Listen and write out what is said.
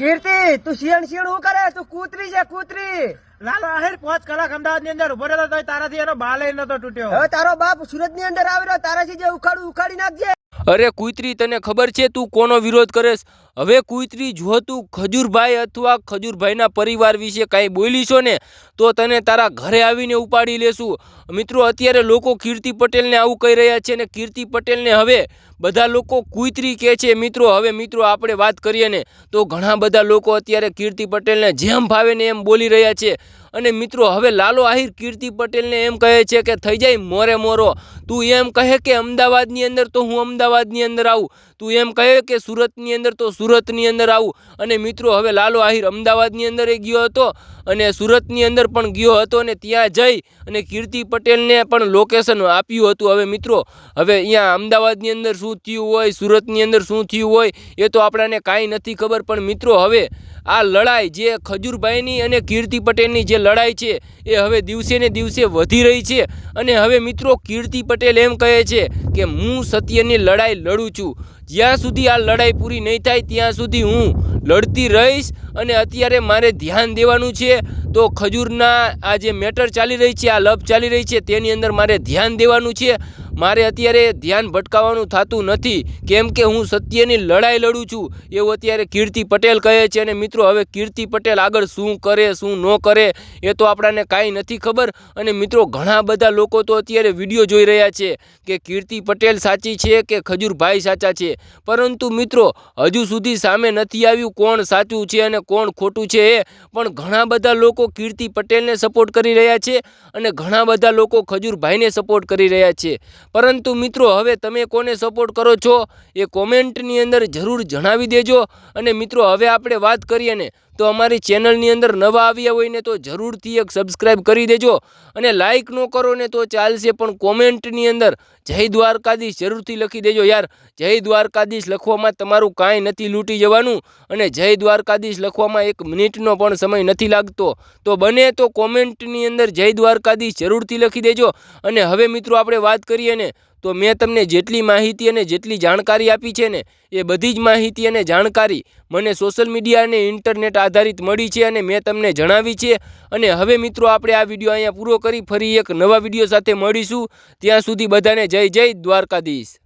કીર્તિ તું શિયણ શિયણ હું કરે? તું કૂતરી છે કૂતરી. લાલો આહિર પાંચ કલાક અમદાવાદની અંદર ઊભો રહ્યો તો તારાથી એનો બાલ નતો તૂટ્યો. હવે તારો બાપ સુરતની અંદર આવી રહ્યો તારાથી જે ઉખાડું ઉખાડી નાખજે. અરે કુતરી તને ખબર છે તું કોનો વિરોધ કરેશ હવે કુઈત્રી જો તું ખજૂરભાઈ અથવા ખજૂરભાઈના પરિવાર વિશે કાંઈ બોલીશો ને, તો તને તારા ઘરે આવીને ઉપાડી લેશું. મિત્રો, અત્યારે લોકો કીર્તિ પટેલને આવું કહી રહ્યા છે ને કીર્તિ પટેલને હવે બધા લોકો કુતરી કહે છે, મિત્રો, હવે મિત્રો, આપણે વાત કરીએ ને, તો ઘણા બધા લોકો અત્યારે કીર્તિ પટેલને જેમ ભાવે ને એમ બોલી રહ્યા છે. અને મિત્રો, હવે લાલો આહિર કીર્તિ પટેલને એમ કહે છે કે, થઈ જાય મોરે મોરો. તું એમ કહે કે, અમદાવાદની અંદર તો હું અમદાવાદની અંદર આવું. તું એમ કહે કે, સુરતની અંદર તો સુરતની અંદર આવું. અને મિત્રો, હવે લાલો આહિર અમદાવાદની અંદર એ ગયો હતો અને સુરતની અંદર પણ ગયો હતો અને ત્યાં જઈ અને કીર્તિ પટેલને પણ લોકેશન આપ્યું હતું. હવે મિત્રો, હવે અહીંયા અમદાવાદની અંદર શું થયું હોય, સુરતની અંદર શું થયું હોય, એ તો આપણાને કાંઈ નથી ખબર. પણ મિત્રો, હવે આ લડાઈ જે ખજૂરભાઈની અને કીર્તિ પટેલની જે લડાઈ છે, એ હવે દિવસે ને દિવસે વધી રહી છે. અને હવે મિત્રો, કીર્તિ પટેલ એમ કહે છે કે, હું સત્યની લડાઈ લડું છું. જ્યાં સુધી આ લડાઈ પૂરી નહીં થાય, ત્યાં સુધી હું લડતી રહીશ અને અત્યારે મારે ધ્યાન દેવાનું છે. તો ખજૂરના આ જે મેટર ચાલી રહી છે, આ લપ ચાલી રહી છે, તેની અંદર મારે ધ્યાન દેવાનું છે. મારે અત્યારે ધ્યાન ભટકાવવાનું થતું નથી. કેમ કે હું સત્યની લડાઈ લડું છું. એવું અત્યારે કીર્તિ પટેલ કહે છે અને મિત્રો, હવે કીર્તિ પટેલ આગળ શું કરે, શું ન કરે, એ તો આપણાને કાંઈ નથી ખબર. અને મિત્રો, ઘણા બધા લોકો તો અત્યારે વીડિયો જોઈ રહ્યા છે કે કીર્તિ પટેલ સાચી છે કે ખજૂરભાઈ સાચા છે. પરંતુ મિત્રો, હજુ સુધી સામે નથી આવ્યું કોણ સાચું છે અને કોણ ખોટું છે એ. પણ ઘણા બધા લોકો કીર્તિ પટેલને સપોર્ટ કરી રહ્યા છે અને ઘણા બધા લોકો ખજૂરભાઈને સપોર્ટ કરી રહ્યા છે. પરંતુ મિત્રો, હવે તમે કોને સપોર્ટ કરો છો એ કોમેન્ટની અંદર જરૂર જણાવી દેજો. અને મિત્રો, હવે આપણે વાત કરીએ ને તો અમારી ચેનલની અંદર નવા આવ્યા હોય ને તો જરૂરથી એક સબસ્ક્રાઈબ કરી દેજો અને લાઇક ન કરો ને તો ચાલશે પણ કોમેન્ટની અંદર જય દ્વારકાધીશ જરૂરથી લખી દેજો યાર. જય દ્વારકાધીશ લખવામાં તમારું કાંઈ નથી લૂંટી જવાનું અને જય દ્વારકાધીશ લખવામાં એક મિનિટનો પણ સમય નથી લાગતો. તો બને તો કોમેન્ટની અંદર જય દ્વારકાધીશ જરૂરથી લખી દેજો. અને હવે મિત્રો આપણે વાત કરીએ ને તો મેં તમને જેટલી માહિતી અને જેટલી જાણકારી આપી છે ને, એ બધી જ માહિતી અને જાણકારી મને સોશિયલ મીડિયા અને ઇન્ટરનેટ આધારિત મળી છે અને મેં તમને જણાવી છે. અને હવે મિત્રો, આપણે આ વીડિયો અહીંયા પૂરો કરી ફરી એક નવા વીડિયો સાથે મળીશું. ત્યાં સુધી બધાને જય જય દ્વારકાધીશ.